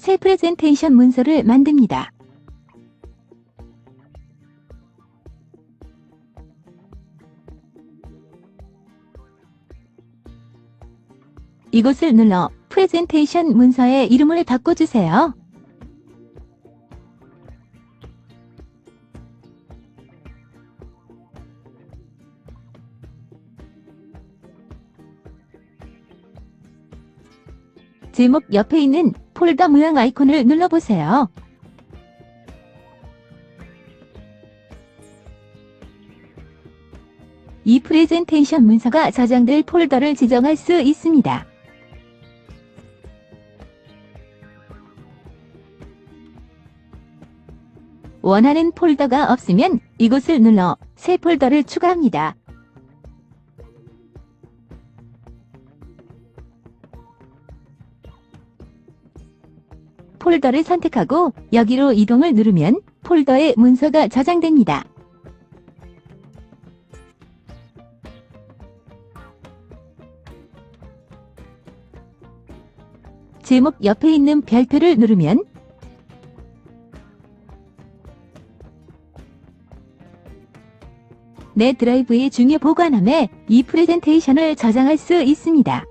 새 프레젠테이션 문서를 만듭니다. 이곳을 눌러 프레젠테이션 문서에 이름을 바꿔주세요. 제목 옆에 있는 폴더 모양 아이콘을 눌러보세요. 이 프레젠테이션 문서가 저장될 폴더를 지정할 수 있습니다. 원하는 폴더가 없으면 이곳을 눌러 새 폴더를 추가합니다. 폴더를 선택하고 여기로 이동을 누르면 폴더에 문서가 저장됩니다. 제목 옆에 있는 별표를 누르면 내 드라이브에 중요 보관함에 이 프레젠테이션을 저장할 수 있습니다.